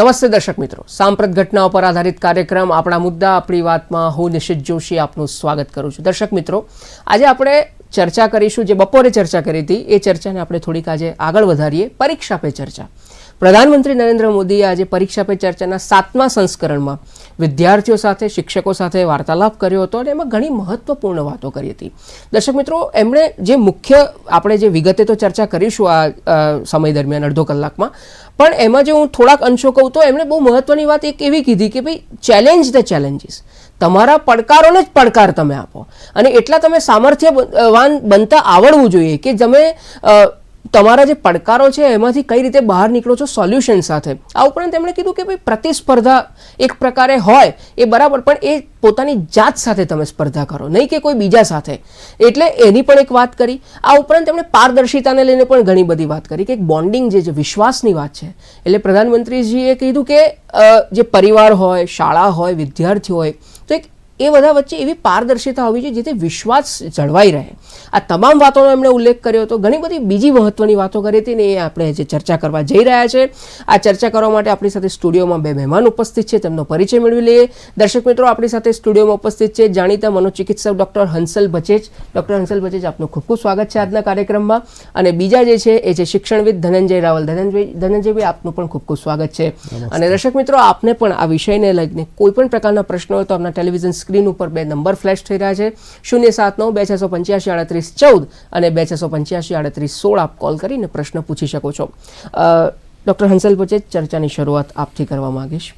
નમસ્તે દર્શક મિત્રો. સાંપ્રત ઘટનાઓ પર આધારિત કાર્યક્રમ આપણા મુદ્દા, આપણી વાતમાં હું નિશિત જોશી આપનું સ્વાગત કરું છું. દર્શક મિત્રો, આજે આપણે ચર્ચા કરીશું, જે બપોરે ચર્ચા કરી હતી, એ ચર્ચાને આપણે થોડીક આજે આગળ વધારીએ. પરીક્ષા પે ચર્ચા. પ્રધાનમંત્રી નરેન્દ્ર મોદીએ આજે પરીક્ષા પે ચર્ચાના સાતમા સંસ્કરણમાં વિદ્યાર્થીઓ સાથે, શિક્ષકો સાથે વાર્તાલાપ કર્યો હતો અને એમાં ઘણી મહત્વપૂર્ણ વાતો કરી હતી. દર્શક મિત્રો, એમણે જે મુખ્ય, આપણે જે વિગતે તો ચર્ચા કરીશું આ સમય દરમિયાન અડધો કલાકમાં પણ એમાં જે હું થોડાક અંશો કહું તો એમણે બહુ મહત્વની વાત એક એવી કીધી કે ભાઈ ચેલેન્જ ધ ચેલેન્જીસ તમારા પડકારોને જ પડકાર તમે આપો. અને એટલા તમે સામર્થ્યવાન બનતા આવડવું જોઈએ કે તમે તમારા જે પડકારો છે, એમાંથી કઈ રીતે બહાર નીકળો છો સોલ્યુશન સાથે? આ ઉપરાંત તેમણે કીધું કે ભાઈ, પ્રતિસ્પર્ધા એક પ્રકારે હોય, એ બરાબર, પણ એ પોતાની જાત સાથે તમે સ્પર્ધા કરો, નહીં કે કોઈ બીજા સાથે. એટલે એની પણ એક વાત કરી. આ ઉપરાંત તેમણે પારદર્શિતાને લઈને પણ ઘણી બધી વાત કરી, કે બોન્ડિંગ જે છે, વિશ્વાસની વાત છે. એટલે પ્રધાનમંત્રીજીએ કીધું કે જે પરિવાર હોય, શાળા હોય વિદ્યાર્થી હોય એ બધા વચ્ચે એવી પારદર્શિતા હોવી જોઈએ જેથી વિશ્વાસ જળવાઈ રહે. આ તમામ વાતોનો એમણે ઉલ્લેખ કર્યો હતો. ઘણી બધી બીજી મહત્વની વાતો કરી હતી ને એ આપણે જે ચર્ચા કરવા જઈ રહ્યા છે. આ ચર્ચા કરવા માટે આપણી સાથે સ્ટુડિયોમાં બે મહેમાન ઉપસ્થિત છે. તેમનો પરિચય મેળવી લઈએ. દર્શક મિત્રો આપણી સાથે સ્ટુડિયોમાં ઉપસ્થિત છે જાણીતા મનોચિકિત્સક ડોક્ટર હંસલ બચેજ. ડોક્ટર હંસલ બચેજ આપનું ખૂબ ખૂબ સ્વાગત છે આજના કાર્યક્રમમાં. અને બીજા જે છે એ છે શિક્ષણવિદ ધનંજય રાવલ. ધનંજય ધનંજયભાઈ આપનું પણ ખૂબ ખૂબ સ્વાગત છે. અને દર્શક મિત્રો આપને પણ આ વિષયને લઈને કોઈ પણ પ્રકારના પ્રશ્નો હોય તો આપના ટેલિવિઝન સ્ક્રીન ઉપર બે નંબર ફ્લેશ થઈ રહ્યા છે. શૂન્ય સાત નવ બે છસો પંચ્યાસી આડત્રીસ ચૌદ અને બે છસો પંચ્યાસી આડત્રીસ સોળ આપ કોલ કરીને પ્રશ્ન પૂછી શકો છો. ડૉક્ટર હંસલ બચેજ ચર્ચાની શરૂઆત આપથી કરવા માંગીશ.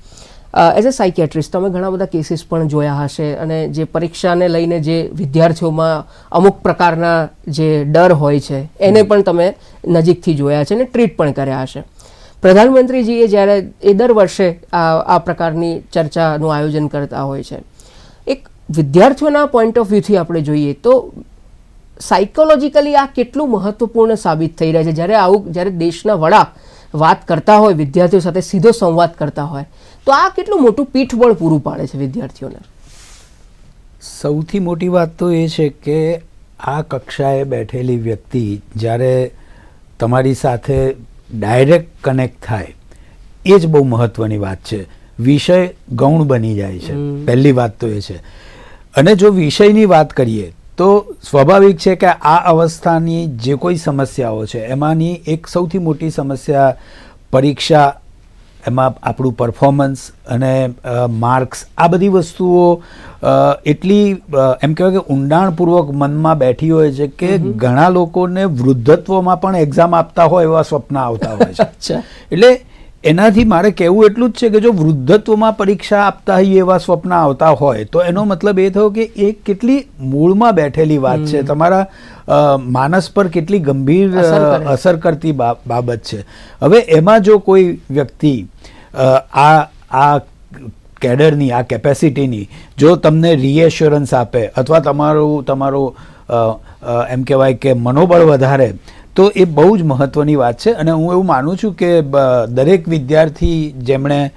એઝ અ સાયકેટ્રિસ્ટ તમે ઘણા બધા કેસીસ પણ જોયા હશે અને જે પરીક્ષાને લઈને જે વિદ્યાર્થીઓમાં અમુક પ્રકારના જે ડર હોય છે એને પણ તમે નજીકથી જોયા છે અને ટ્રીટ પણ કર્યા હશે. પ્રધાનમંત્રીજીએ જ્યારે એ દર વર્ષે આ આ પ્રકારની ચર્ચાનું આયોજન કરતા હોય છે. વિદ્યાર્થીઓના પોઈન્ટ ઓફ વ્યૂથી આપણે જોઈએ તો સાયકોલોજીકલી આ કેટલું મહત્વપૂર્ણ સાબિત થઈ રહ્યા છે. જ્યારે આવું જ્યારે દેશના વડા વાત કરતા હોય વિદ્યાર્થીઓ સાથે સીધો સંવાદ કરતા હોય તો આ કેટલું મોટું પીઠબળ પૂરું પાડે છે વિદ્યાર્થીઓને? સૌથી મોટી વાત તો એ છે કે આ કક્ષાએ બેઠેલી વ્યક્તિ જ્યારે તમારી સાથે ડાયરેક્ટ કનેક્ટ થાય એ જ બહુ મહત્વની વાત છે. વિષય ગૌણ બની જાય છે. પહેલી વાત તો એ છે. અને જો વિષયની વાત કરીએ તો સ્વાભાવિક છે કે આ અવસ્થાની જે કોઈ સમસ્યાઓ છે એમાંની એક સૌથી મોટી સમસ્યા પરીક્ષા એમાં આપણું પરફોર્મન્સ અને માર્ક્સ આ બધી વસ્તુઓ એટલી એમ કહેવાય કે ઊંડાણપૂર્વક મનમાં બેઠી હોય છે કે ઘણા લોકોને વૃદ્ધત્વમાં પણ એક્ઝામ આપતા હોય એવા સ્વપ્ન આવતા હોય છે. એટલે એનાથી મારે કહેવું એટલું જ છે કે જો વૃદ્ધત્વમાં પરીક્ષા આપતા એવા સ્વપ્ન આવતા હોય તો એનો મતલબ એ થયો કે એ કેટલી મૂળમાં બેઠેલી વાત છે. તમારા માનસ પર કેટલી ગંભીર અસર કરતી બાબત છે. હવે એમાં જો કોઈ વ્યક્તિ આ આ કેડરની આ કેપેસિટીની જો તમને રીએશ્યોરન્સ આપે અથવા તમારું તમારું એમ કહેવાય કે મનોબળ વધારે તો એ બહુ જ મહત્વની વાત છે અને હું એવું માનું છું કે દરેક વિદ્યાર્થી જેમણે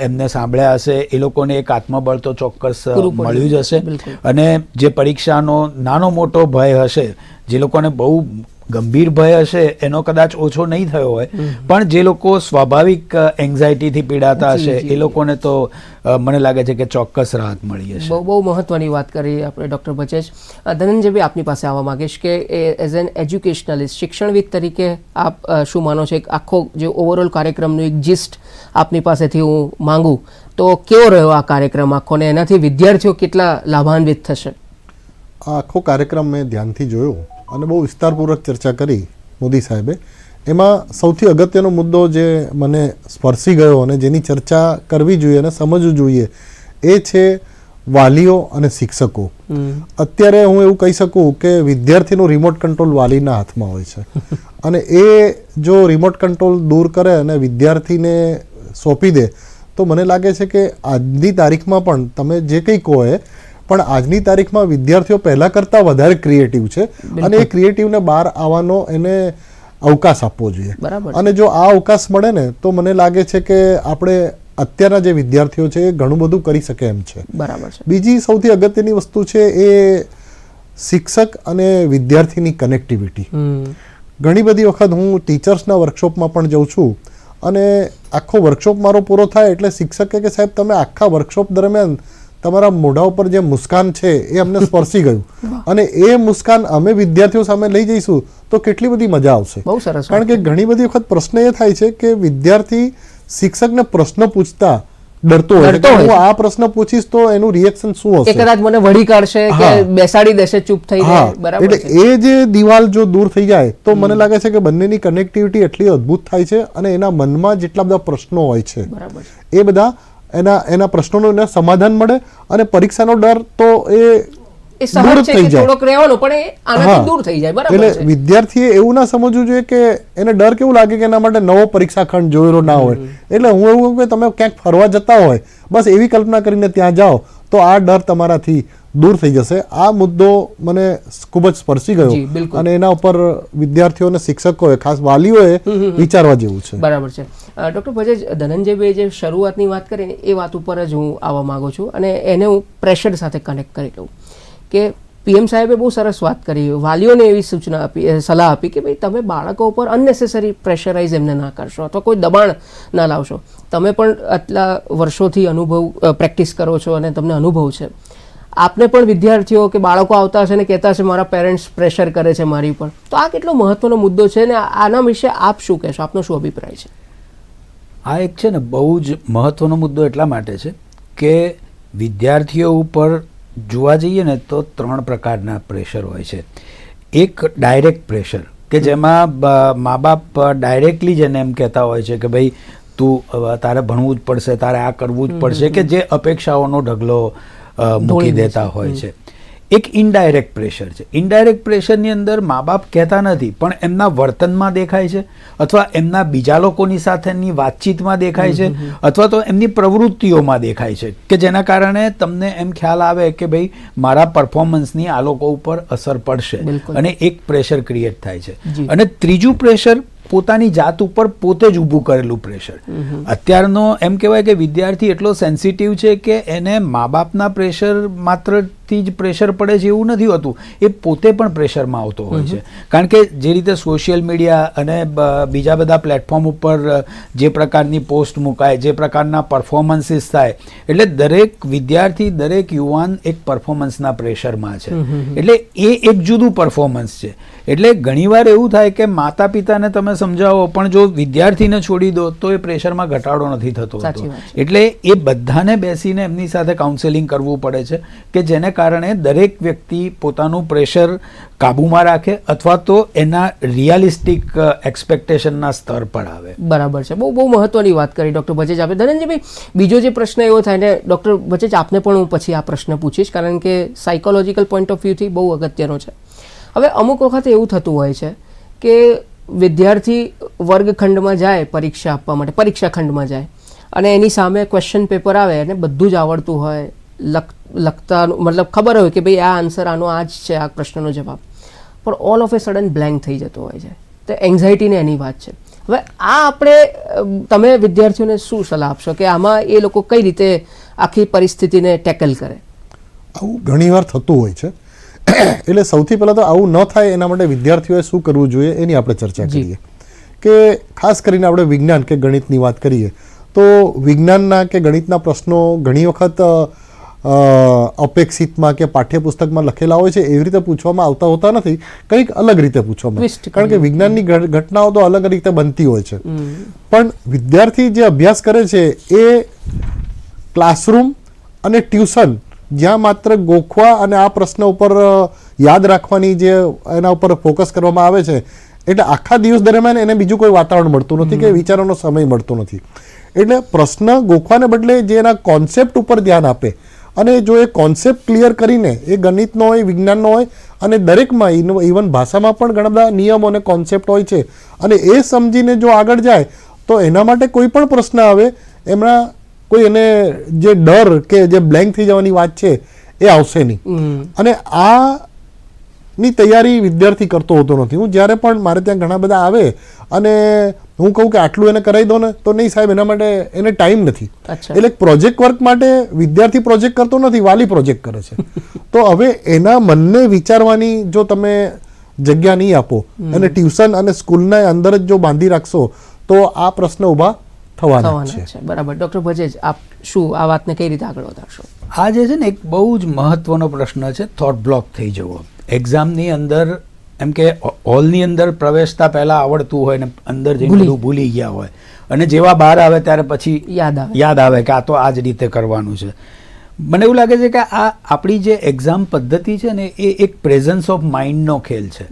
એમને સાંભળ્યા હશે એ લોકોને એક આત્મબળ તો ચોક્કસ મળ્યું જ હશે. અને જે પરીક્ષાનો નાનો મોટો ભય હશે જે લોકોને બહુ ગંભીર ભય હશે એનો કદાચ ઓછો નહીં થયો હોય. પણ જે લોકો સ્વાભાવિક એન્ઝાયટીથી પીડાતા હશે એ લોકોને તો મને લાગે છે કે ચોક્કસ રાહત મળી હશે. બહુ બહુ મહત્વની વાત કરી આપણે ડૉક્ટર બચેજ. ધનંજયભાઈ આપની પાસે આવવા માંગીશ કે એઝ એન એજ્યુકેશનલિસ્ટ શિક્ષણવિદ તરીકે આપ શું માનો છો? એક આખો જે ઓવરઓલ કાર્યક્રમનું એક જિસ્ટ આપની પાસેથી હું માંગુ. તો કેવો રહ્યો આ કાર્યક્રમ આખો ને એનાથી વિદ્યાર્થીઓ કેટલા લાભાન્વિત થશે? આ આખો કાર્યક્રમ મેં ધ્યાનથી જોયો. અને બહુ વિસ્તારપૂર્વક ચર્ચા કરી મોદી સાહેબે. એમાં સૌથી અગત્યનો મુદ્દો જે મને સ્પર્શી ગયો અને જેની ચર્ચા કરવી જોઈએ અને સમજવું જોઈએ એ છે વાલીઓ અને શિક્ષકો. અત્યારે હું એવું કહી શકું કે વિદ્યાર્થીનું રિમોટ કંટ્રોલ વાલીના હાથમાં હોય છે. અને એ જો રિમોટ કંટ્રોલ દૂર કરે અને વિદ્યાર્થીને સોંપી દે તો મને લાગે છે કે આજની તારીખમાં પણ તમે જે કંઈ કહો એ પણ આજની તારીખમાં વિદ્યાર્થીઓ પહેલા કરતાં વધારે ક્રિએટિવ છે. અને એ ક્રિએટિવને બહાર આવવાનો એને અવકાશ આપવો જોઈએ. બરાબર. અને જો આ અવકાશ મળે ને તો મને લાગે છે કે આપણે અત્યારના જે વિદ્યાર્થીઓ છે એ ઘણું બધું કરી શકે એમ છે. બરાબર છે. બીજી સૌથી અગત્યની વસ્તુ છે એ શિક્ષક અને વિદ્યાર્થીની કનેક્ટિવિટી ઘણી બધી વખત હું ટીચર્સના વર્કશોપમાં પણ જઉં છું અને આખો વર્કશોપ મારો પૂરો થાય એટલે શિક્ષકે કે સાહેબ તમે આખા વર્કશોપ દરમિયાન તમારા મોઢા ઉપર જે મુસ્કાન છે એ અમને સ્પર્શી ગયું. અને એ મુસ્કાન અમે વિદ્યાર્થીઓ સામે લઈ જઈશું તો કેટલી બધી મજા આવશે. બહુ સરસ કારણ કે ઘણી બધી વખત પ્રશ્ન એ થાય છે કે વિદ્યાર્થી શિક્ષકને પ્રશ્ન પૂછતા ડરતો હોય હું આ પ્રશ્ન પૂછીશ તો એનું રિએક્શન શું હશે? કદાચ મને વળી કાઢશે કે બેસાડી દેશે ચૂપ થઈ જાય. બરાબર એટલે એ જે દિવાલ જો દૂર થઈ જાય તો મને લાગે છે કે બંનેની કનેક્ટિવિટી એટલી અદ્ભુત થાય છે અને એના મનમાં જેટલા બધા પ્રશ્નો હોય છે. બરાબર છે. એ બધા એના એના પ્રશ્નોનું એને સમાધાન મળે અને પરીક્ષાનો ડર તો એ દૂર થઈ જાય. થોડોક રહેવાનો પણ એ આનાથી દૂર થઈ જાય બરાબર એટલે વિદ્યાર્થીએ એવું ના સમજવું જોઈએ કે એને ડર કેવું લાગે કે એના માટે નવો પરીક્ષા ખંડ જોયેલો ના હોય. એટલે હું એવું કે તમે ક્યાંક ફરવા જતા હોય બસ એવી કલ્પના કરીને ત્યાં જાઓ તો આ ડર તમારાથી દૂર થઈ જશે. આ મુદ્દો મને ખૂબ જ સ્પર્શી ગયો અને એના ઉપર વિદ્યાર્થીઓ અને શિક્ષકોએ ખાસ વાલીઓએ વિચારવા જેવું છે. બરાબર છે. ડોક્ટર ભજેજ ધનંજયભાઈ જે શરૂઆતની વાત કરીને એ વાત ઉપર જ હું આવવા માંગુ છું અને એને હું પ્રેશર સાથે કનેક્ટ કરી લઉં. કે પીએમ સાહેબે બહુ સરસ વાત કરી. વાલીઓને એવી સૂચના આપી સલાહ આપી કે ભાઈ તમે બાળકો ઉપર અનનેસેસરી પ્રેશરાઇઝ એમને ના કરશો અથવા કોઈ દબાણ ના લાવશો. તમે પણ આટલા વર્ષોથી અનુભવ પ્રેક્ટિસ કરો છો અને તમને અનુભવ છે. આપને પણ વિદ્યાર્થીઓ કે બાળકો આવતા હશે ને કહેતા હશે મારા પેરેન્ટ્સ પ્રેશર કરે છે મારી ઉપર. તો આ કેટલો મહત્વનો મુદ્દો છે ને આના વિશે આપ શું કહેશો? આપનો શું અભિપ્રાય છે? આ એક છે ને બહુ જ મહત્વનો મુદ્દો એટલા માટે છે કે વિદ્યાર્થીઓ ઉપર જોવા જઈએ ને તો ત્રણ પ્રકારના પ્રેશર હોય છે. એક ડાયરેક્ટ પ્રેશર કે જેમાં મા બાપ ડાયરેક્ટલી જ એને એમ કહેતા હોય છે કે ભાઈ તું તારે ભણવું જ પડશે તારે આ કરવું જ પડશે કે જે અપેક્ષાઓનો ઢગલો મૂકી દેતા હોય છે. એક ઇનડાયરેક્ટ પ્રેશર છે. ઇનડાયરેક્ટ પ્રેશરની અંદર મા બાપ કહેતા નથી પણ એમના વર્તનમાં દેખાય છે અથવા એમના બીજા લોકોની સાથેની વાતચીતમાં દેખાય છે અથવા તો એમની પ્રવૃત્તિઓમાં દેખાય છે કે જેના કારણે તમને એમ ખ્યાલ આવે કે ભાઈ મારા પરફોર્મન્સની આ લોકો ઉપર અસર પડશે અને એક પ્રેશર ક્રિએટ થાય છે. અને ત્રીજું પ્રેશર પોતાની જાત ઉપર પોતે જ ઊભું કરેલું પ્રેશર અત્યારનો એમ કહેવાય કે વિદ્યાર્થી એટલો સેન્સિટિવ છે કે એને મા બાપના પ્રેશર માત્રથી જ પ્રેશર પડે છે એવું નથી હોતું. એ પોતે પણ પ્રેશરમાં આવતો હોય છે. કારણ કે જે રીતે સોશિયલ મીડિયા અને બીજા બધા પ્લેટફોર્મ ઉપર જે પ્રકારની પોસ્ટ મુકાય જે પ્રકારના પરફોર્મન્સીસ થાય એટલે દરેક વિદ્યાર્થી દરેક યુવાન એક પરફોર્મન્સના પ્રેશરમાં છે. એટલે એ એક જુદું પરફોર્મન્સ છે. એટલે ઘણીવાર એવું થાય કે માતા પિતાને તમે સમજાવો પણ જો વિદ્યાર્થીને છોડી દો તો એ પ્રેશરમાં ઘટાડો નથી થતો એટલે એ બધાને બેસીને એમની સાથે કાઉન્સેલિંગ કરવું પડે છે કે જેને કારણે દરેક વ્યક્તિ પોતાનું પ્રેશર કાબૂમાં રાખે અથવા તો એના રિયાલિસ્ટિક એક્સપેક્ટેશનના સ્તર પર આવે. બરાબર છે. બહુ બહુ મહત્વની વાત કરી ડૉક્ટર ભજેજ આપે. ધનંજયભાઈ, બીજો જે પ્રશ્ન એવો થાય ને, ડૉક્ટર ભજેજ આપને પણ હું પછી આ પ્રશ્ન પૂછીશ, કારણ કે સાયકોલોજીકલ પોઈન્ટ ઓફ વ્યૂથી બહુ અગત્યનો છે. હવે અમુક વખત એવું થતું હોય છે કે વિદ્યાર્થી વર્ગખંડમાં જાય પરીક્ષા આપવા માટે પરીક્ષા ખંડમાં જાય અને એની સામે ક્વેશ્ચન પેપર આવે અને બધું જ આવડતું હોય લખતા મતલબ ખબર હોય કે ભાઈ આ આન્સર આનો આ જ છે આ પ્રશ્નનો જવાબ. પણ all of a sudden blank થઈ જતો હોય છે. તો એન્ઝાયટીને એની વાત છે. હવે આ આપણે તમે વિદ્યાર્થીઓને શું સલાહ આપશો કે આમાં એ લોકો કઈ રીતે આખી પરિસ્થિતિને ટેકલ કરે? આવું ઘણીવાર થતું હોય છે. એટલે સૌથી પહેલાં તો આવું ન થાય એના માટે વિદ્યાર્થીઓએ શું કરવું જોઈએ એની આપણે ચર્ચા કરીએ. કે ખાસ કરીને આપણે વિજ્ઞાન કે ગણિતની વાત કરીએ તો વિજ્ઞાનના કે ગણિતના પ્રશ્નો ઘણી વખત અપેક્ષિતમાં કે પાઠ્યપુસ્તકમાં લખેલા હોય છે એવી રીતે પૂછવામાં આવતા હોતા નથી. કંઈક અલગ રીતે પૂછવામાં કારણ કે વિજ્ઞાનની ઘટનાઓ તો અલગ રીતે બનતી હોય છે. પણ વિદ્યાર્થી જે અભ્યાસ કરે છે એ ક્લાસરૂમ અને ટ્યુશન જ્યાં માત્ર ગોખવા અને આ પ્રશ્ન ઉપર યાદ રાખવાની જે એના ઉપર ફોકસ કરવામાં આવે છે એટલે આખા દિવસ દરમિયાન એને બીજું કોઈ વાતાવરણ મળતું નથી કે વિચારોનો સમય મળતો નથી. એટલે પ્રશ્ન ગોખવાને બદલે જે એના કોન્સેપ્ટ ઉપર ધ્યાન આપે અને જો એ કોન્સેપ્ટ ક્લિયર કરીને એ ગણિતનો હોય વિજ્ઞાનનો હોય અને દરેકમાં ઇવન ભાષામાં પણ ઘણા બધા નિયમો અને કોન્સેપ્ટ હોય છે અને એ સમજીને જો આગળ જાય તો એના માટે કોઈ પણ પ્રશ્ન આવે એમના કોઈ એને જે ડર કે જે બ્લેન્ક થઈ જવાની વાત છે એ આવશે નહીં. અને આ ની તૈયારી વિદ્યાર્થી કરતો હોતો નથી. હું જ્યારે પણ મારે ત્યાં ઘણા બધા આવે અને હું કહું કે આટલું એને કરાવી દો ને તો નહીં સાહેબ એના માટે એને ટાઈમ નથી. એટલે પ્રોજેક્ટ વર્ક માટે વિદ્યાર્થી પ્રોજેક્ટ કરતો નથી વાલી પ્રોજેક્ટ કરે છે. તો હવે એના મનને વિચારવાની જો તમે જગ્યા નહીં આપો અને ટ્યુશન અને સ્કૂલના અંદર જ જો બાંધી રાખશો તો આ પ્રશ્ન ઊભા થવાના છે. છે. બરાબર. ડોક્ટર ભજેજ આપ શું આ વાતને કઈ રીતે આગળ વધારશો? આ જે છે ને એક બહુ જ મહત્વનો પ્રશ્ન છે થોટ બ્લોક થઈ જવો. એક્ઝામની અંદર એમ કે હોલની અંદર પ્રવેશતા પહેલાં આવડતું હોય ને અંદર જઈને ભૂલી. બધું ભૂલી ગયા હોય. અને જેવા બહાર આવે ત્યારે પછી યાદ આવે. યાદ આવે કે આ તો આ જ રીતે કરવાનું છે. મને એવું લાગે છે કે આ આપણી જે એક્ઝામ પદ્ધતિ છે ને એ એક પ્રેઝન્સ ઓફ માઇન્ડનો ખેલ છે.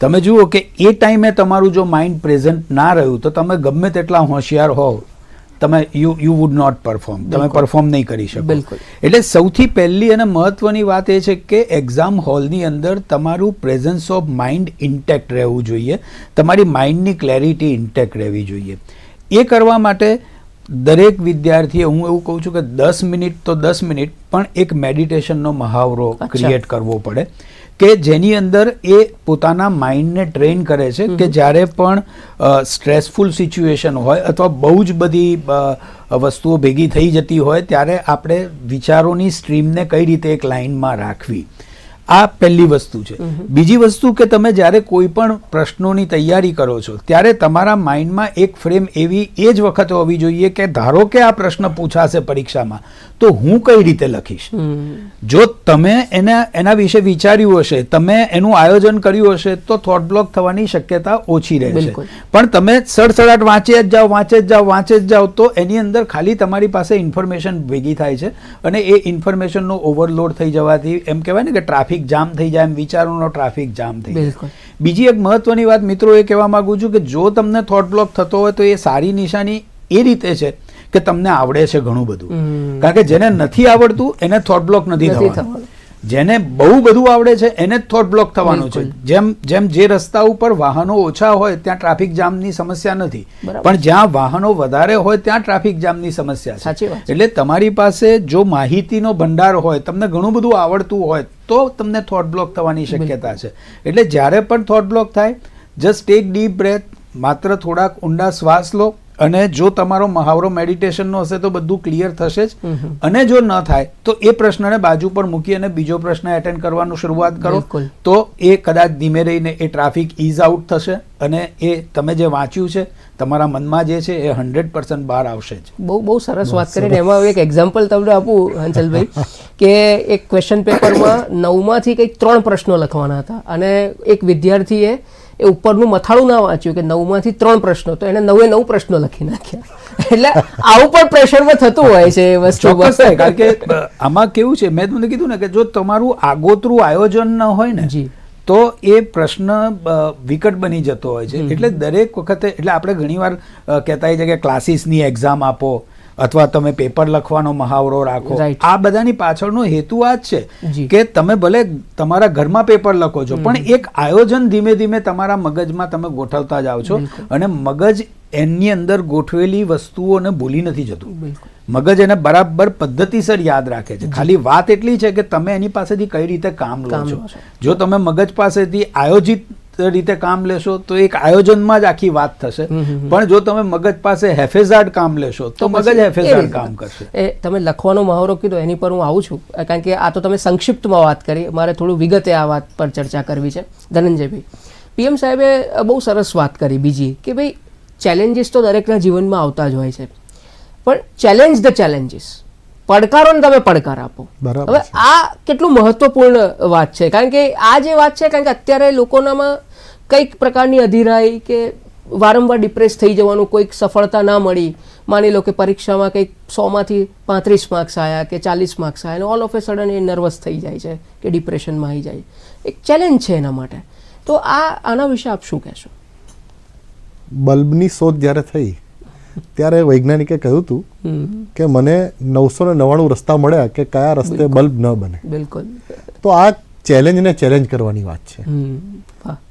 તમે જુઓ કે એ ટાઈમે તમારું જો માઇન્ડ પ્રેઝન્ટ ના રહ્યું તો તમે ગમે તેટલા હોશિયાર હોવ તમે you you would not perform તમે પરફોર્મ નહીં કરી શકો. બિલકુલ. એટલે સૌથી પહેલી અને મહત્વની વાત એ છે કે એક્ઝામ હોલની અંદર તમારું પ્રેઝન્સ ઓફ માઇન્ડ ઇન્ટેક્ટ રહેવું જોઈએ. તમારી માઇન્ડની ક્લેરિટી ઇન્ટેક્ટ રહેવી જોઈએ. એ કરવા માટે દરેક વિદ્યાર્થીએ હું એવું કહું છું કે દસ મિનિટ તો દસ મિનિટ પણ એક મેડિટેશનનો મહાવરો ક્રિએટ કરવો પડે. કે જેની અંદર એ પોતાના માઇન્ડને ટ્રેન કરે છે કે જ્યારે પણ સ્ટ્રેસફુલ સિચ્યુએશન હોય અથવા બહુ જ બધી વસ્તુઓ ભેગી થઈ જતી હોય ત્યારે આપણે વિચારોની સ્ટ્રીમને કઈ રીતે એક લાઇનમાં રાખવી? આ પહેલી વસ્તુ છે. બીજી વસ્તુ કે તમે જ્યારે કોઈ પણ પ્રશ્નોની તૈયારી કરો છો ત્યારે તમારા માઇન્ડમાં એક ફ્રેમ એવી એ જ વખતે હોવી જોઈએ કે ધારો કે આ પ્રશ્ન પૂછાશે પરીક્ષામાં તો હું કઈ રીતે લખીશ? જો તમે એના એના વિશે વિચાર્યું હશે તમે એનું આયોજન કર્યું હશે તો થોટ બ્લોક થવાની શક્યતા ઓછી રહેશે. પણ તમે સડસડાટ વાંચે જ જાઓ વાંચે જ જાઓ વાંચે જ જાઓ તો એની અંદર ખાલી તમારી પાસે ઇન્ફોર્મેશન ભેગી થાય છે અને એ ઇન્ફોર્મેશનનો ઓવરલોડ થઈ જવાથી એમ કહેવાય ને કે ટ્રાફિક જામ થઈ જાય એમ વિચારોનો ટ્રાફિક જામ થઈ જાય. બીજી એક મહત્વની વાત મિત્રો એ કહેવા માંગુ છું કે જો તમને થોટ બ્લોક થતો હોય તો એ સારી નિશાની એ રીતે છે કે તમને આવડે છે ઘણું બધું. કારણ કે જેને નથી આવડતું એને થોટ બ્લોક નથી થવાનું. જેને બહુ બધું આવડે છે એને જ થોટ બ્લોક થવાનું છે. જેમ જેમ જે રસ્તા ઉપર વાહનો ઓછા હોય ત્યાં ટ્રાફિક જામની સમસ્યા નથી. પણ જ્યાં વાહનો વધારે હોય ત્યાં ટ્રાફિક જામની સમસ્યા છે. એટલે તમારી પાસે જો માહિતીનો ભંડાર હોય તમને ઘણું બધું આવડતું હોય તો તમને થોટ બ્લોક થવાની શક્યતા છે. એટલે જ્યારે પણ થોટ બ્લોક થાય જસ્ટ ટેક ડીપ બ્રેથ માત્ર થોડાક ઊંડા શ્વાસ લો અને જો તમારો મહાવરો મેડિટેશનનો હશે તો બધું ક્લિયર થશે જ. અને જો ન થાય તો એ પ્રશ્નને બાજુ પર મૂકી અને બીજો પ્રશ્ન એટેન્ડ કરવાનું શરૂઆત કરો. તો એ કદાચ ધીમે રહીને એ ટ્રાફિક ઇઝ આઉટ થશે અને એ તમે જે વાંચ્યું છે તમારા મનમાં જે છે એ હંડ્રેડ પર્સન્ટ બહાર આવશે જ. બહુ બહુ સરસ વાત કરીને એમાં એક એક્ઝામ્પલ તમને આપું હંસલભાઈ કે એક ક્વેશ્ચન પેપરમાં નવમાંથી કંઈક ત્રણ પ્રશ્નો લખવાના હતા. અને એક વિદ્યાર્થીએ એ ઉપરનું મથાળું ના વાંચ્યું કે નવમાંથી ત્રણ પ્રશ્નો તો એને નવે નવ પ્રશ્નો લખી નાખ્યા. એટલે આવું પણ પ્રેશરમાં થતું હોય છે એ વસ્તુ. કારણ કે આમાં કેવું છે મેં તમને કીધું ને કે જો તમારું આગોતરું આયોજન ન હોય ને જી. તો એ પ્રશ્ન વિકટ બની જતો હોય છે. એટલે દરેક વખતે એટલે આપણે ઘણીવાર કહેતા હોય છે કે ક્લાસીસની એક્ઝામ આપો અથવા તમે પેપર લખવાનો મહાવરો રાખો. આ બધાની પાછળનો હેતુ આ જ છે કે તમે ભલે તમારા ઘરમાં પેપર લખો છો પણ એક આયોજન ધીમે ધીમે તમારા મગજમાં તમે ગોઠવતા જાઓ છો અને મગજ એની અંદર ગોઠવેલી વસ્તુઓને ભૂલી નથી જતું. મગજ એને બરાબર પદ્ધતિસર યાદ રાખે છે. ખાલી વાત એટલી છે કે તમે એની પાસેથી કઈ રીતે કામ લો છો. જો તમે મગજ પાસેથી આયોજિત રીતે કામ લેશો તો એક આયોજનમાં જ આખી વાત થશે. પણ જો તમે મગજ પાસે હેફેઝાડ કામ લેશો તો મગજ પછી હેફેઝાડ કામ. કરશે. એ તમે લખવાનો મહાવરો કીધો એની પર હું આવું છું. કારણ કે આ તો તમે સંક્ષિપ્તમાં વાત કરી. મારે થોડું વિગતે આ વાત પર ચર્ચા કરવી છે. ધનંજયભાઈ પીએમ સાહેબે બહુ સરસ વાત કરી બીજી કે ભાઈ ચેલેન્જીસ તો દરેકના જીવનમાં આવતા જ હોય છે. પણ ચેલેન્જ ધ ચેલેન્જીસ પડકારોને તમે પડકાર આપો. બરાબર હવે આ કેટલું મહત્વપૂર્ણ વાત છે? કારણ કે આ જે વાત છે કારણ કે અત્યારે લોકોનામાં કંઈક પ્રકારની અધિરાઈ કે વારંવાર ડિપ્રેસ થઈ જવાનું કોઈક સફળતા ના મળી. માની લો કે પરીક્ષામાં કંઈક સોમાંથી પાંત્રીસ માર્ક્સ આવ્યા કે ચાલીસ માર્ક્સ આવ્યા અને all of a sudden a nervous થઈ જાય છે કે ડિપ્રેશનમાં આવી જાય. એક ચેલેન્જ છે એના માટે. તો આ આના વિશે આપ શું કહેશો? બલ્બની શોધ જ્યારે થઈ ત્યારે વૈજ્ઞાનિકે કહ્યું હતું કે મને નવસો ને નવ્વાણું રસ્તા મળ્યા કે કયા રસ્તે બલ્બ ન બને. બિલકુલ. તો આ ચેલેન્જને ચેલેન્જ કરવાની વાત છે.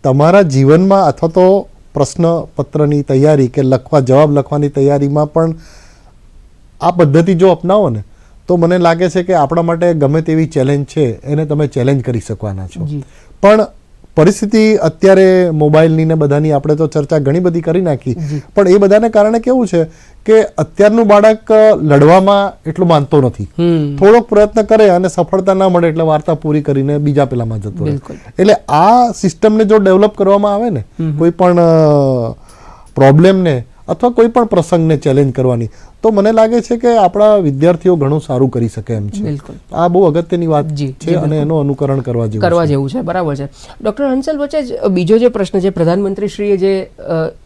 તમારા જીવનમાં અથવા તો પ્રશ્ન પત્રની તૈયારી કે લખવા જવાબ લખવાની તૈયારીમાં પણ આ પદ્ધતિ જો અપનાવો ને તો મને લાગે છે કે આપણા માટે ગમે તેવી ચેલેન્જ છે એને તમે ચેલેન્જ કરી શકવાના છો. પણ પરિસ્થિતિ અત્યારે મોબાઈલની ને બધાની આપણે તો ચર્ચા ઘણી બધી કરી નાખી. પણ એ બધાને કારણે કેવું છે કે અત્યારનું બાળક લડવામાં એટલું માનતો નથી. થોડોક પ્રયત્ન કરે અને સફળતા ના મળે એટલે વાર્તા પૂરી કરીને બીજા પેલામાં જતો રહે. એટલે આ સિસ્ટમને જો ડેવલપ કરવામાં આવે ને કોઈ પણ પ્રોબ્લેમને અથવા કોઈ પણ પ્રસંગને ચેલેન્જ કરવાની. તો મને લાગે છે કે આપણા વિદ્યાર્થીઓ ઘણું સારું કરી શકે એમ છે. આ બહુ અગત્યની વાત છે અને એનું અનુકરણ કરવા જેવું કરવા જેવું છે બરાબર છે. ડૉક્ટર હંસલ વચ્ચે જ બીજો જે પ્રશ્ન છે પ્રધાનમંત્રીશ્રીએ જે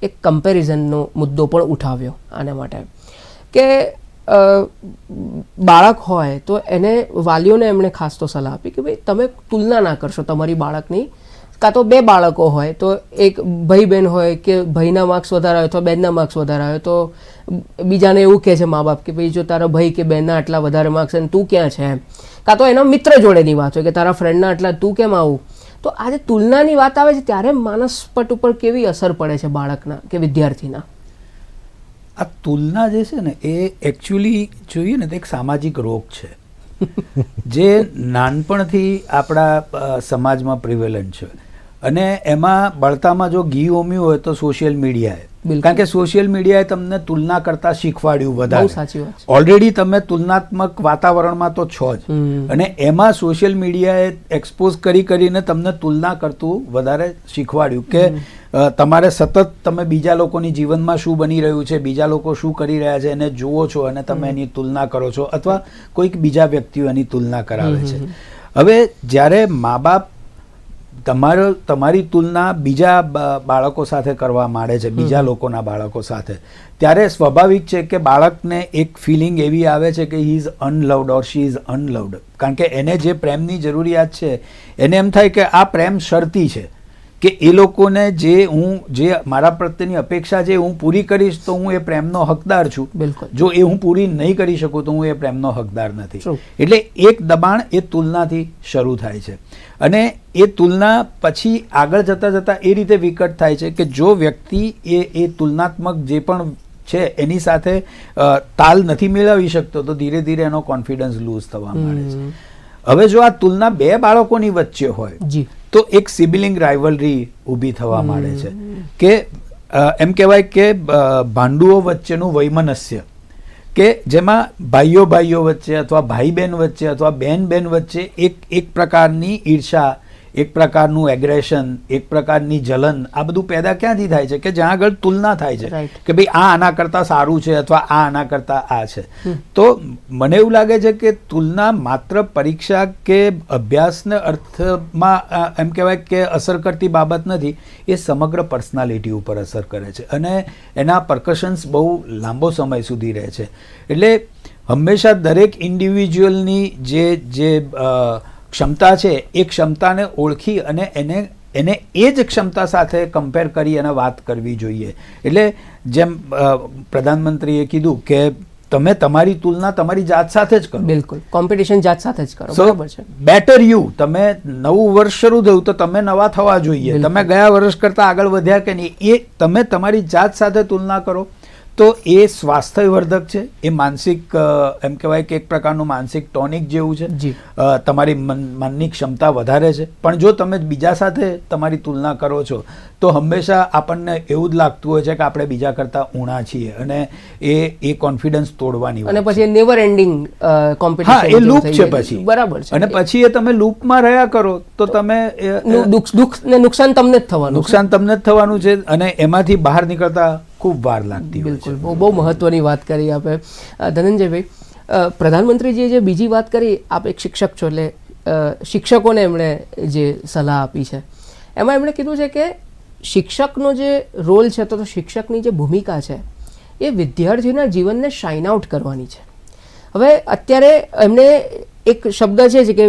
એક કમ્પેરિઝનનો મુદ્દો પણ ઉઠાવ્યો આના માટે. કે બાળક હોય તો એને વાલીઓને એમણે ખાસ તો સલાહ આપી કે ભાઈ તમે તુલના ના કરશો તમારી બાળકની કાં તો બે બાળકો હોય તો એક ભાઈ બહેન હોય કે ભાઈના માર્ક્સ વધારે હોય તો બેનના માર્ક્સ વધારે હોય તો બીજાને એવું કહે છે મા બાપ કે ભાઈ જો તારા ભાઈ કે બહેનના આટલા વધારે માર્ક્સ અને તું ક્યાં છે? એમ. કાં તો એનો મિત્ર જોડેની વાત હોય કે તારા ફ્રેન્ડના આટલા તું કેમ આવું? તો આજે તુલનાની વાત આવે છે ત્યારે માનસ પટ ઉપર કેવી અસર પડે છે બાળકના કે વિદ્યાર્થીના? આ તુલના જે છે ને એ એકચ્યુઅલી જોઈએ ને તો એક સામાજિક રોગ છે. જે નાનપણથી આપણા સમાજમાં પ્રિવેલન્ટ છે. અને એમાં બળતામાં જો ઘી ઓમ્યું હોય તો સોશિયલ મીડિયાએ કારણ કે સોશિયલ મીડિયાએ તમને તુલના કરતા શીખવાડ્યું વધારે. સાચી ઓલરેડી તમે તુલનાત્મક વાતાવરણમાં તો છો જ. અને એમાં સોશિયલ મીડિયાએ એક્સપોઝ કરી કરીને તમને તુલના કરતું વધારે શીખવાડ્યું કે તમારે સતત તમે બીજા લોકોની જીવનમાં શું બની રહ્યું છે બીજા લોકો શું કરી રહ્યા છે એને જુઓ છો અને તમે એની તુલના કરો છો અથવા કોઈક બીજા વ્યક્તિઓ એની તુલના કરાવે છે. હવે જ્યારે મા બાપ તમારો તમારી તુલના બીજા બાળકો સાથે કરવા માંડે છે બીજા લોકોના બાળકો સાથે. ત્યારે સ્વાભાવિક છે કે બાળકને એક ફિલિંગ એવી આવે છે કે he is અનલવડ or she is અનલવડ કારણ કે એને જે પ્રેમની જરૂરિયાત છે એને એમ થાય કે આ પ્રેમ શરતી છે. કે એ લોકોને જે હું જે મારા પ્રત્યેની અપેક્ષા છે હું પૂરી કરીશ તો હું એ પ્રેમનો હકદાર છું. બિલકુલ. જો એ હું પૂરી નહીં કરી શકું તો હું એ પ્રેમનો હકદાર નથી. એટલે એક દબાણ એ તુલનાથી શરૂ થાય છે. અને એ તુલના પછી આગળ જતાં જતાં એ રીતે વિકટ થાય છે કે જો વ્યક્તિ એ એ તુલનાત્મક જે પણ છે એની સાથે તાલ નથી મેળવી શકતો તો ધીરે ધીરે એનો કોન્ફિડન્સ લૂઝ થવા માંડે છે. હવે જો આ તુલના બે બાળકોની વચ્ચે હોય જી. તો એક સિબિલિંગ રાઇવલરી ઊભી થવા માંડે છે. કે એમ કહેવાય કે ભાંડુઓ વચ્ચેનું વૈમનસ્ય. કે જેમાં ભાઈઓ ભાઈઓ વચ્ચે અથવા ભાઈ બહેન વચ્ચે અથવા બેન બેન વચ્ચે એક એક પ્રકારની ઈર્ષા એક પ્રકારનું એગ્રેશન એક પ્રકારની જલન આ બધું પેદા ક્યાંથી થાય છે? કે જ્યાં આગળ તુલના થાય છે? કે ભાઈ આ આના કરતાં સારું છે અથવા આ આના કરતાં આ છે? તો મને એવું લાગે છે કે તુલના માત્ર પરીક્ષા કે અભ્યાસને અર્થમાં એમ કહેવાય કે અસર કરતી બાબત નથી એ સમગ્ર પર્સનાલિટી ઉપર અસર કરે છે. અને એના પરકશન્સ બહુ લાંબો સમય સુધી રહે છે. એટલે હંમેશા દરેક ઇન્ડિવિજ્યુઅલની જે જે ક્ષમતા છે એ ક્ષમતાને ઓળખી અને એને એને એ જ ક્ષમતા સાથે કમ્પેર કરી અને વાત કરવી જોઈએ. એટલે જેમ પ્રધાનમંત્રીએ કીધું કે તમે તમારી તુલના તમારી જાત સાથે જ કરો. બિલકુલ. કોમ્પિટિશન જાત સાથે જ કરો. બરાબર છે. બેટર યુ તમે નવું વર્ષ શરૂ થયું તો તમે નવા થવા જોઈએ. તમે ગયા વર્ષ કરતા આગળ વધ્યા કે નહીં એ તમે તમારી જાત સાથે તુલના કરો. તો એ સ્વાસ્થ્યવર્ધક છે. એ માનસિક એમ કહેવાય કે એક પ્રકારનું માનસિક ટોનિક જેવું છે. તમારી મન મનની ક્ષમતા વધારે છે. પણ જો તમે બીજા સાથે તમારી તુલના કરો છો તો હંમેશા આપણને એવું જ લાગતું હોય છે કે આપણે બીજા કરતાં ઊણા છીએ અને એ એ કોન્ફિડન્સ તોડવાની અને પછી નેવર એન્ડિંગ હા એ લૂપ છે પછી. બરાબર છે. અને પછી એ તમે લૂપમાં રહ્યા કરો તો તમે દુઃખ દુઃખ ને નુકસાન તમને જ થવાનું નુકસાન તમને જ થવાનું છે અને એમાંથી બહાર નીકળતા ખૂબ વાર લાગતી હોય બિલકુલ. બહુ બહુ મહત્વની વાત કરી આપે. ધનંજયભાઈ પ્રધાનમંત્રીજીએ જે બીજી વાત કરી આપ એક શિક્ષક છો એટલે શિક્ષકોને એમણે જે સલાહ આપી છે એમાં એમણે કીધું છે કે શિક્ષકનો જે રોલ છે તો તો શિક્ષકની જે ભૂમિકા છે એ વિદ્યાર્થીના જીવનને શાઇન આઉટ કરવાની છે. હવે અત્યારે એમણે એક શબ્દ છે કે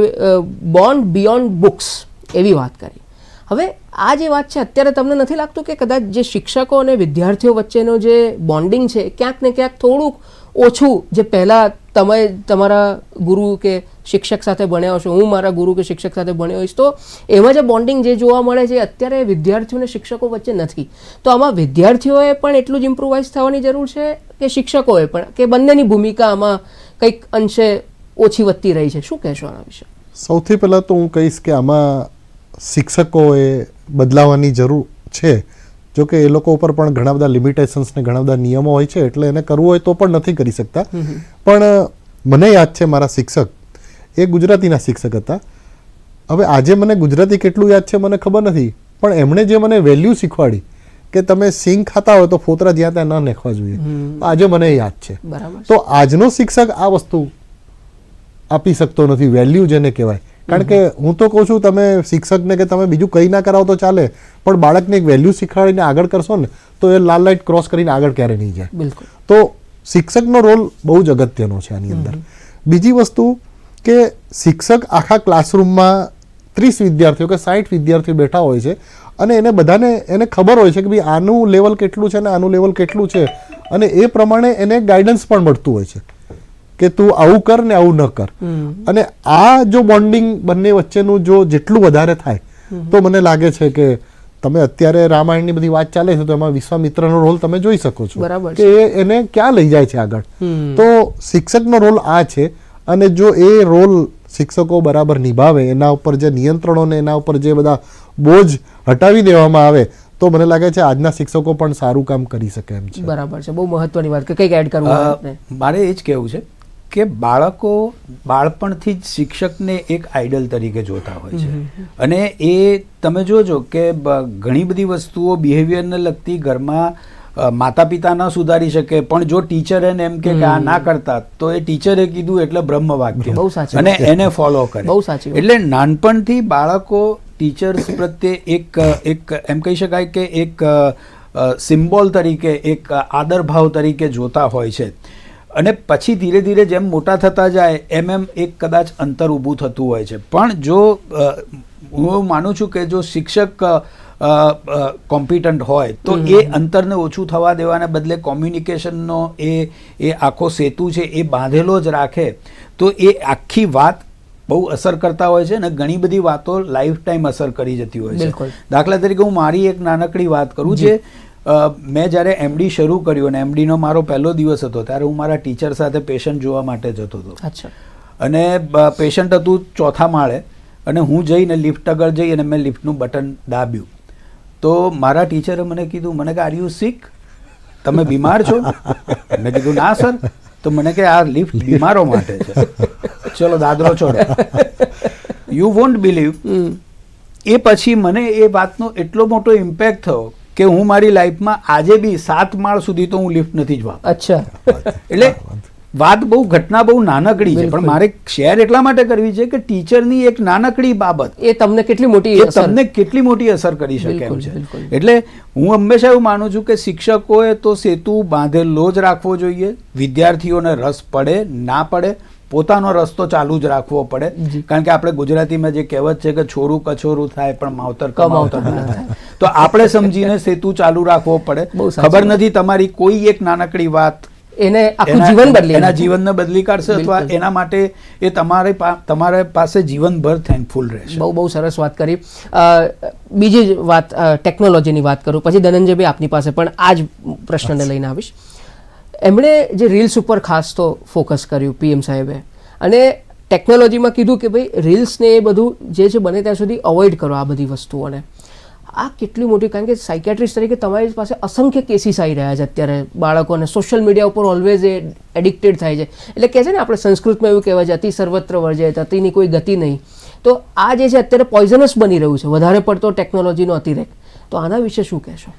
બોન્ડ બિયોન્ડ બુક્સ એવી વાત કરી. હવે આ જે વાત છે, અત્યારે તમને નથી લાગતું કે કદાચ જે શિક્ષકો અને વિદ્યાર્થીઓ વચ્ચેનો જે બોન્ડિંગ છે, ક્યાંક ને ક્યાંક થોડુંક ઓછું જે પહેલાં તમે, તમારા ગુરુ કે શિક્ષક સાથે ભણ્યા હશો, હું મારા ગુરુ કે શિક્ષક સાથે ભણ્યો હોઈશ, તો એમાં જે બોન્ડિંગ જે જોવા મળે છે અત્યારે વિદ્યાર્થીઓ અને શિક્ષકો વચ્ચે નથી. તો આમાં વિદ્યાર્થીઓએ પણ એટલું જ ઇમ્પ્રુવાઇઝ થવાની જરૂર છે કે શિક્ષકોએ પણ? કે બંનેની ભૂમિકા આમાં કંઈક અંશે ઓછી વધતી રહી છે? શું કહેશો આના વિશે? સૌથી પહેલાં તો હું કહીશ કે આમાં શિક્ષકોએ બદલાવાની જરૂર છે. જો કે એ લોકો ઉપર પણ ઘણા બધા લિમિટેશન્સ ને ઘણા બધા નિયમો હોય છે એટલે એને કરવું હોય તો પણ નથી કરી શકતા. પણ મને યાદ છે મારા શિક્ષક એ ગુજરાતીના શિક્ષક હતા. હવે આજે મને ગુજરાતી કેટલું યાદ છે મને ખબર નથી પણ એમણે જે મને વેલ્યુ શીખવાડી કે તમે સિંગ ખાતા હોય તો ફોતરા જ્યાં ત્યાં ન નાખવા જોઈએ. આજે મને યાદ છે. તો આજનો શિક્ષક આ વસ્તુ આપી શકતો નથી વેલ્યુ જેને કહેવાય. કારણ કે હું તો કહું છું તમે શિક્ષકને કે તમે બીજું કંઈ ના કરાવો તો ચાલે પણ બાળકને એક વેલ્યુ શીખવાડીને આગળ કરશો ને તો એ લાલ લાઇટ ક્રોસ કરીને આગળ ક્યારે નહીં જાય. બિલકુલ. તો શિક્ષકનો રોલ બહુ જ અગત્યનો છે આની અંદર. બીજી વસ્તુ કે શિક્ષક આખા ક્લાસરૂમમાં ત્રીસ વિદ્યાર્થીઓ કે સાઠ વિદ્યાર્થીઓ બેઠા હોય છે અને એને બધાને એને ખબર હોય છે કે ભાઈ આનું લેવલ કેટલું છે અને આનું લેવલ કેટલું છે અને એ પ્રમાણે એને ગાઈડન્સ પણ મળતું હોય છે. કે તું આવું કર ને આવું ન કર. અને આ જો બોન્ડિંગ બંને વચ્ચેનું જો જેટલું વધારે થાય તો મને લાગે છે કે તમે અત્યારે રામાયણની બધી વાત ચાલે છે તો એમાં વિશ્વામિત્રનો રોલ તમે જોઈ શકો છો. બરાબર કે એ એને ક્યાં લઈ જાય છે આગળ? તો શિક્ષકનો રોલ આ છે અને જો એ રોલ શિક્ષકો બરાબર નિભાવે એના ઉપર જે નિયંત્રણો ને એના ઉપર જે બધા બોજ હટાવી દેવામાં આવે તો મને લાગે છે આજના શિક્ષકો પણ સારું કામ કરી શકે એમ છે. બરાબર છે. બહુ મહત્વની વાત કે કંઈક એડ કરવું. મારે એ જ કહેવું છે કે બાળકો બાળપણથી જ શિક્ષકને એક આઈડલ તરીકે જોતા હોય છે. અને એ તમે જોજો કે ઘણી બધી વસ્તુઓ બિહેવિયરને લગતી ઘરમાં માતા પિતા ન સુધારી શકે પણ જો ટીચર એને એમ કે આ ના કરતા તો એ ટીચરે કીધું એટલે બ્રહ્મ વાક્ય. બહુ સાચી અને એને ફોલો કરે. બહુ સાચી એટલે નાનપણથી બાળકો ટીચર્સ પ્રત્યે એક એક એમ કહી શકાય કે એક સિમ્બોલ તરીકે એક આદર ભાવ તરીકે જોતા હોય છે. અને પછી ધીરે ધીરે જેમ મોટા થતા જાય એમ એમ એક કદાચ અંતર ઊભું થતું હોય છે. પણ જો હું માનું છું કે જો શિક્ષક કોમ્પિટન્ટ હોય તો એ અંતરને ઓછું થવા દેવાને બદલે કોમ્યુનિકેશનનો એ એ આખો સેતુ છે એ બાંધેલો જ રાખે તો એ આખી વાત બહુ અસર કરતા હોય છે અને ઘણી બધી વાતો લાઈફ ટાઈમ અસર કરી જતી હોય છે. દાખલા તરીકે હું મારી એક નાનકડી વાત કરું જે મેં જ્યારે એમડી શરૂ કર્યું અને એમડીનો મારો પહેલો દિવસ હતો ત્યારે હું મારા ટીચર સાથે પેશન્ટ જોવા માટે જતો હતો. અને પેશન્ટ હતું ચોથા માળે અને હું જઈને લિફ્ટ આગળ જઈ અને મેં લિફ્ટનું બટન દાબ્યું. તો મારા ટીચરે મને કીધું મને કે આર યુ સિક તમે બીમાર છો? મેં કીધું ના સર. તો મને કે આ લિફ્ટ બીમારો માટે છે. ચલો દાદરો છોડો. યુ વોન્ટ બિલીવ એ પછી મને એ વાતનો એટલો મોટો ઇમ્પેક્ટ થયો કે હું મારી લાઈફમાં આજે બી સાત માળ સુધી તો હું લિફ્ટ નથી જવા અચ્છા. એટલે વાત. બહુ ઘટના બહુ નાનકડી છે પણ મારે શેર એટલા માટે કરવી છે કે ટીચરની એક નાનકડી બાબત એ તમને કેટલી મોટી એ તમને કેટલી મોટી અસર કરી શકે એમ છે. એટલે હું હંમેશા એવું માનું છું કે શિક્ષકોએ તો સેતુ બાંધેલો જ રાખવો જોઈએ વિદ્યાર્થીઓને રસ પડે ના પડે પોતાનો રસ્તો ચાલુ જ રાખવો પડે. કારણ કે આપણે ગુજરાતીમાં જે કહેવત છે કે છોરું કચોરું થાય પણ માવતર કમાવતર ના થાય. તો આપણે સમજીને સેતુ ચાલુ રાખવો પડે. ખબર નથી તમારી કોઈ એક નાનકડી વાત એને આખું જીવન બદલી એના જીવનને બદલી કાઢશે અથવા એના માટે એ તમારે તમારે પાસે જીવનભર થેન્કફુલ રહેશે. બહુ બહુ સરસ વાત કરી. બીજી વાત ટેકનોલોજીની વાત કરું. પછી ધનંજયભાઈ આપની પાસે પણ આ જ પ્રશ્નને લઈને આવીશ. એમણે જે રીલ્સ ઉપર ખાસ તો ફોકસ કર્યું પીએમ સાહેબે. અને ટેકનોલોજીમાં કીધું કે ભાઈ રીલ્સને એ બધું જે છે બને ત્યાં સુધી અવોઇડ કરો આ બધી વસ્તુઓને. આ કેટલી મોટી, કારણ કે સાયકેટ્રિસ્ટ તરીકે તમારી પાસે અસંખ્ય કેસીસ આવી રહ્યા છે અત્યારે. બાળકોને સોશિયલ મીડિયા ઉપર ઓલવેઝ એ એડિક્ટેડ થાય છે. એટલે કહે છે ને, આપણે સંસ્કૃતમાં એવું કહેવાય છે, અતિ સર્વત્ર વર્જયત અતિની કોઈ ગતિ નહીં. તો આ જે છે, અત્યારે પોઈઝનસ બની રહ્યું છે. વધારે પડતો ટેકનોલોજીનો અતિરેક. તો આના વિશે શું કહેશો?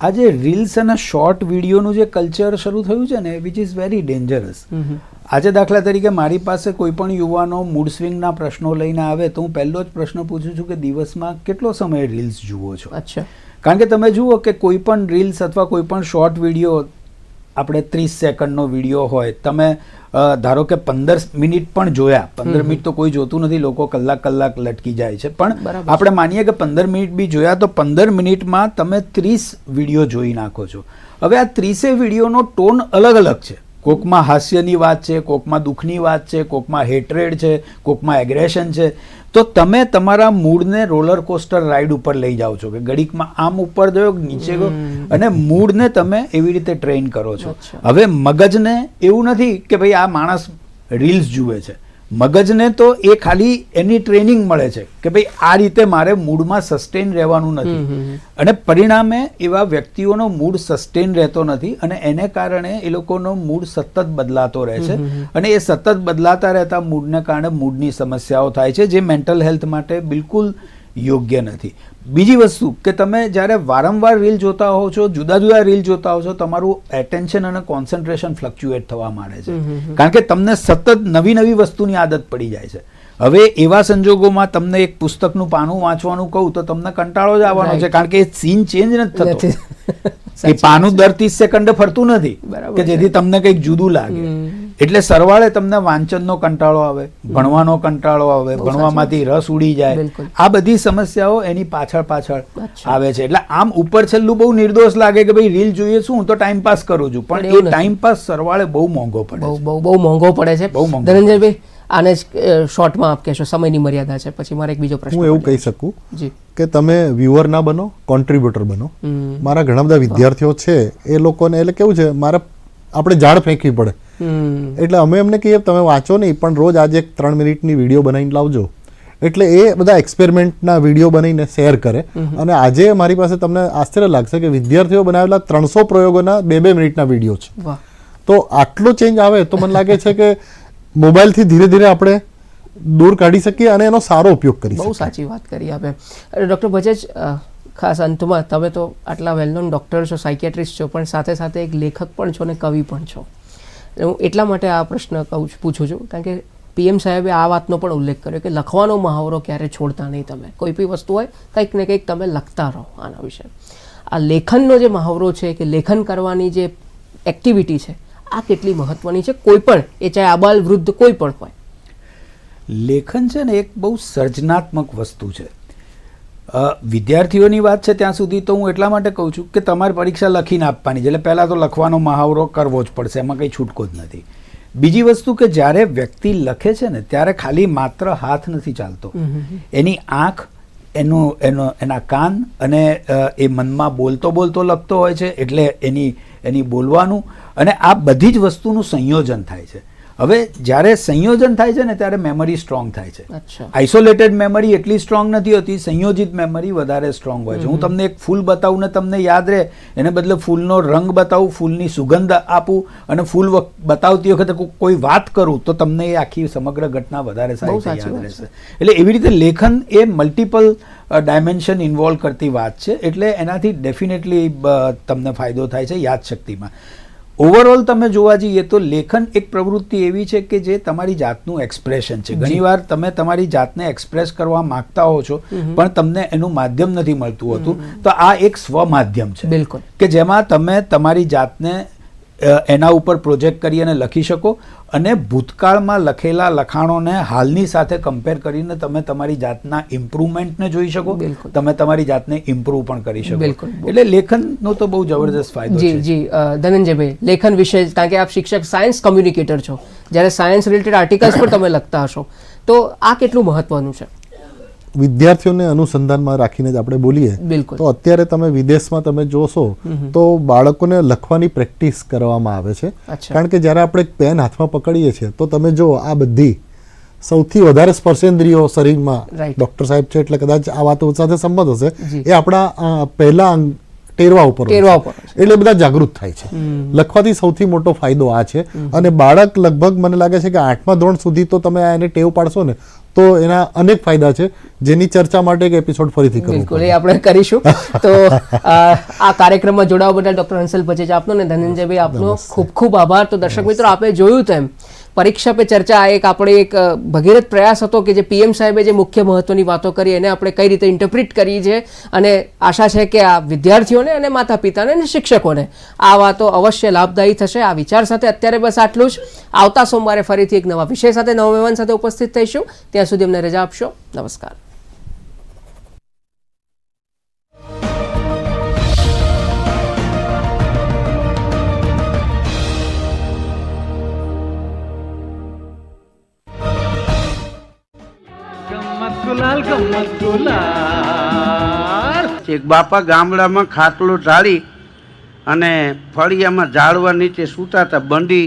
આજે રીલ્સ અને શોર્ટ વિડીયોનું જે કલ્ચર શરૂ થયું છે ને વિચ ઇઝ વેરી ડેન્જરસ આજે દાખલા તરીકે મારી પાસે કોઈ પણ યુવાનો મૂડ સ્વિંગના પ્રશ્નો લઈને આવે તો હું પહેલો જ પ્રશ્ન પૂછું છું કે દિવસમાં કેટલો સમય રીલ્સ જુઓ છો? અચ્છા. કારણ કે તમે જુઓ કે કોઈ પણ રીલ્સ અથવા કોઈ પણ શોર્ટ વીડિયો આપણે ત્રીસ સેકન્ડનો વીડિયો હોય તમે ધારો કે પંદર મિનિટ પણ જોયા પંદર મિનિટ તો કોઈ જોતું નથી લોકો કલાક કલાક લટકી જાય છે. પણ આપણે માનીએ કે પંદર મિનિટ બી જોયા તો પંદર મિનિટમાં તમે ત્રીસ વીડિયો જોઈ નાખો છો. હવે આ ત્રીસે વિડીયોનો ટોન અલગ અલગ છે. કોકમાં હાસ્યની વાત છે કોકમાં દુઃખની વાત છે કોકમાં હેટ્રેડ છે કોકમાં એગ્રેશન છે. તો તમે તમારા મૂડને રોલર કોસ્ટર રાઈડ ઉપર લઈ જાઓ છો કે ઘડીકમાં આમ ઉપર ગયો નીચે ગયો? અને મૂડને તમે એવી રીતે ટ્રેન કરો છો. હવે મગજને એવું નથી કે ભાઈ આ માણસ રીલ્સ જુએ છે. મગજને તો એ ખાલી એની ટ્રેનિંગ મળે છે કે ભાઈ આ રીતે મારે મૂડમાં સસ્ટેન રહેવાનું નથી. અને પરિણામે એવા વ્યક્તિઓનો મૂડ સસ્ટેન રહેતો નથી અને એને કારણે એ લોકોનો મૂડ સતત બદલાતો રહે છે. અને એ સતત બદલાતા રહેતા મૂડને કારણે મૂડની સમસ્યાઓ થાય છે જે મેન્ટલ હેલ્થ માટે બિલકુલ યોગ્ય નથી. બીજી વસ્તુ કે તમે જ્યારે વારંવાર રીલ જોતા હોવ છો જુદા જુદા રીલ જોતા હોવ છો તમારું એટેન્શન અને કોન્સન્ટ્રેશન ફ્લક્ચ્યુએટ થવા માંડે છે. કારણ કે તમને સતત નવી નવી વસ્તુની આદત પડી જાય છે. હવે એવા સંજોગોમાં તમને એક પુસ્તકનું પાનું વાંચવાનું કહું તો તમને કંટાળો જ આવવાનો છે કારણ કે એ સીન ચેન્જ નથી થતો. એ પાનું દર ત્રીસ સેકન્ડે ફરતું નથી કે જેથી તમને કંઈક જુદું લાગે. એટલે સરવાળે તમને વાંચનનો કંટાળો આવે ભણવાનો કંટાળો આવે ભણવામાંથી રસ ઉડી જાય. આ બધી સમસ્યાઓ એની પાછળ પાછળ આવે છે. એટલે આમ ઉપર છેલ્લું બહુ નિર્દોષ લાગે કે ભાઈ રીલ જોઈએ શું? હું તો ટાઈમ પાસ કરું છું. પણ એ ટાઈમ પાસ સરવાળે બહુ મોંઘો પડે બહુ બહુ બહુ મોંઘો પડે છે. બહુ મોંઘો. ધનંજયભાઈ આને જ શોર્ટમાં આપ કહેશો. સમયની મર્યાદા છે. પછી મારે એક બીજો પ્રશ્ન હું એવું કહી શકું જી. કે તમે વ્યુઅર ના બનો કોન્ટ્રીબ્યુટર બનો. મારા ઘણા બધા વિદ્યાર્થીઓ છે. એ લોકોને એટલે કેવું છે? મારે આપણે ઝાડ ફેંકવી પડે. એટલે અમે એમને કહીએ તમે વાંચો નહીં પણ રોજ આજે એક ત્રણ મિનિટની વીડિયો બનાવીને લાવજો. એટલે એ બધા એક્સપેરિમેન્ટના વીડિયો બનાવીને શેર કરે. અને આજે મારી પાસે તમને આશ્ચર્ય લાગશે કે વિદ્યાર્થીઓ બનાવેલા ત્રણસો પ્રયોગોના બે બે મિનિટના વીડિયો છે. તો આટલો ચેન્જ આવે તો મને લાગે છે કે મોબાઈલથી ધીરે ધીરે આપણે દૂર કાઢી શકીએ અને એનો સારો ઉપયોગ કરી બહુ સાચી વાત કરી આપે. ડૉક્ટર બજાજ ખાસ અંતમાં તમે તો આટલા વેલ નોન ડૉક્ટર છો સાયકેટ્રિસ્ટ છો, પણ સાથે સાથે એક લેખક પણ છો ને કવિ પણ છો. હું એટલા માટે આ પ્રશ્ન કહું છું, પૂછું છું, કારણ કે પીએમ સાહેબે આ વાતનો પણ ઉલ્લેખ કર્યો કે લખવાનો મહાવરો ક્યારે છોડતા નહીં તમે. કોઈ બી વસ્તુ હોય, કંઈક ને કંઈક તમે લખતા રહો આના વિશે. આ લેખનનો જે મહાવરો છે કે લેખન કરવાની જે એક્ટિવિટી છે, આ કેટલી મહત્વની છે? કોઈ પણ, એ ચાહે આબાલ વૃદ્ધ કોઈ પણ હોય. લેખન છે ને એક બહુ સર્જનાત્મક વસ્તુ છે. વિદ્યાર્થીઓની વાત છે ત્યાં સુધી તો હું એટલા માટે કહું છું કે તમારે પરીક્ષા લખીને આપવાની છે. એટલે પહેલાં તો લખવાનો મહાવરો કરવો જ પડશે એમાં કંઈ છૂટકો જ નથી. બીજી વસ્તુ કે જ્યારે વ્યક્તિ લખે છે ને ત્યારે ખાલી માત્ર હાથ નથી ચાલતો. એની આંખ એનું એનો એના કાન અને એ મનમાં બોલતો બોલતો લખતો હોય છે એટલે એની એની બોલવાનું. અને આ બધી જ વસ્તુનું સંયોજન થાય છે. હવે જ્યારે સંયોજન થાય છે ને ત્યારે મેમરી સ્ટ્રોંગ થાય છે. આઇસોલેટેડ મેમરી એટલી સ્ટ્રોંગ નથી હોતી સંયોજિત મેમરી વધારે સ્ટ્રોંગ હોય છે. હું તમને એક ફૂલ બતાવું ને તમને યાદ રહે એને બદલે ફૂલનો રંગ બતાવું ફૂલની સુગંધ આપું અને ફૂલ બતાવતી વખતે કોઈ વાત કરું તો તમને એ આખી સમગ્ર ઘટના વધારે સારી યાદ રહેશે. એટલે એવી રીતે લેખન એ મલ્ટિપલ ડાયમેન્શન ઇન્વોલ્વ કરતી વાત છે. એટલે એનાથી ડેફિનેટલી તમને ફાયદો થાય છે યાદશક્તિમાં. ઓવરઓલ તમે જોવા જઈએ તો લેખન એક પ્રવૃત્તિ એવી છે કે જે તમારી જાતનું એક્સપ્રેશન છે. ઘણીવાર તમે તમારી જાતને એક્સપ્રેસ કરવા માંગતા હો છો પણ તમને એનું માધ્યમ નથી મળતું હોતું. તો આ એક સ્વ માધ્યમ છે બિલકુલ. કે જેમાં તમે તમારી જાતને એના ઉપર પ્રોજેક્ટ કરી અને લખી શકો. અને ભૂતકાળમાં લખેલા લખાણોને હાલની સાથે કમ્પેર કરીને તમે તમારી જાતના ઇમ્પ્રુવમેન્ટને જોઈ શકો. બિલકુલ. તમે તમારી જાતને ઇમ્પ્રુવ પણ કરી શકો. બિલકુલ. એટલે લેખનનો તો બહુ જબરદસ્ત ફાયદો જી છે. જી. ધનંજયભાઈ લેખન વિશે કારણ કે આપ શિક્ષક સાયન્સ કમ્યુનિકેટર છો. જ્યારે સાયન્સ રિલેટેડ આર્ટિકલ્સ પણ તમે લખતા હશો. તો આ કેટલું મહત્વનું છે? વિદ્યાર્થીઓને અનુસંધાનમાં રાખીને જ આપણે બોલીએ તો અત્યારે તમે વિદેશમાં તમે જોશો તો બાળકોને લખવાની પ્રેક્ટિસ કરવામાં આવે છે. કારણ કે જ્યારે આપણે પેન હાથમાં પકડીએ છીએ તો તમે જો આ બધી સૌથી વધારે સ્પર્શેન્દ્રિયો શરીરમાં ડોક્ટર સાહેબ છે એટલે કદાચ આ વાતો સાથે સંમત હશે એ આપણા પહેલા અંગ ટેરવા ઉપર ટેરવા ઉપર એટલે બધા જાગૃત થાય છે. લખવાથી સૌથી મોટો ફાયદો આ છે. અને બાળક લગભગ મને લાગે છે કે આઠમા ધોરણ સુધી તો તમે આ એને ટેવ પાડશો ને તો એના અનેક ફાયદા છે જેની ચર્ચા માટે એક એપિસોડ ફરીથી કરવો બિલકુલ એ આપણે કરીશું. તો આ કાર્યક્રમમાં જોડાવા બદલ ડોક્ટર હંસલ પચેજ આપનો ને ધનંજયભાઈ આપનો ખૂબ ખૂબ આભાર. તો દર્શક મિત્રો આપે જોયું તેમ પરીક્ષા પે ચર્ચા, આ એક આપણે એક ભગીરથ પ્રયાસ હતો કે જે પીએમ સાહેબે જે મુખ્ય મહત્વની વાતો કરી એને આપણે કઈ રીતે ઇન્ટરપ્રિટ કરી છે અને આશા છે કે આ વિદ્યાર્થીઓને અને માતા પિતાને અને શિક્ષકોને આ વાતો અવશ્ય લાભદાયી થશે. આ વિચાર સાથે અત્યારે બસ આટલું જ. આવતા સોમવારે ફરીથી એક નવા વિષય સાથે, નવા મહેમાન સાથે ઉપસ્થિત થઈશું. ત્યાં સુધી અમને રજા આપશો. નમસ્કાર. ગમ્મત ગમતુલાલ એક બાપા ગામડામાં ખાટલો ઢાળી અને ફળિયામાં ઝાડવા નીચે સૂતા હતા બંડી